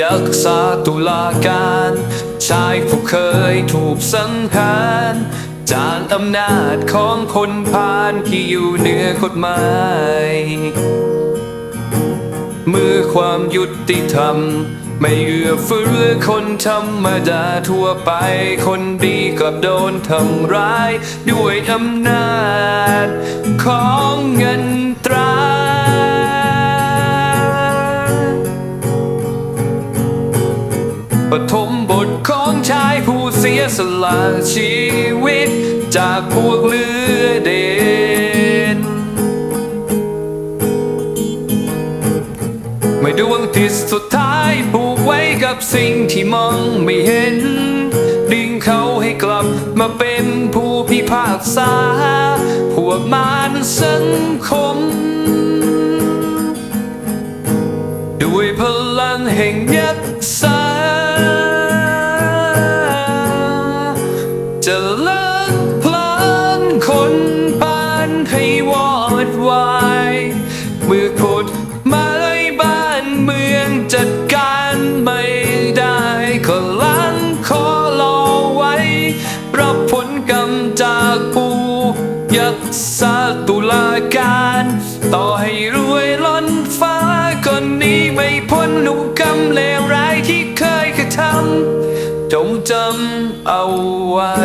ยักษาตุลาการ ชายผู้เคยถูกสังหารจากอำนาจของคนพาลที่อยู่เหนือกฎหมายมือความยุติธรรม ไม่เอื้อเฟื้อคนธรรมดาทั่วไปคนดีกลับโดนทำร้าย ด้วยอำนาจของเงินตรา ปฐมบทของชายผู้เสียสละชีวิต จากพวกเลือเด่นไม่ดวงที่สุดท้ายผูกไว้กับสิ่งที่มองไม่เห็น ดึงเขาให้กลับมาเป็นผู้พิพากษา พวกมารสังคมด้วยพลังแห่งยักษ นคนปานให้วอดวายเมื่อกฎหมายบ้านเมืองจัดการไม่ได้ก็ล้างคอรอไว้ รับผลกรรมจากผู้ยักษาตุลาการ ต่อให้รวยล้นฟ้าก็นี้ไม่พ้นหนุกรรมเลวร้ายที่เคยกระทำจงจำเอาไว้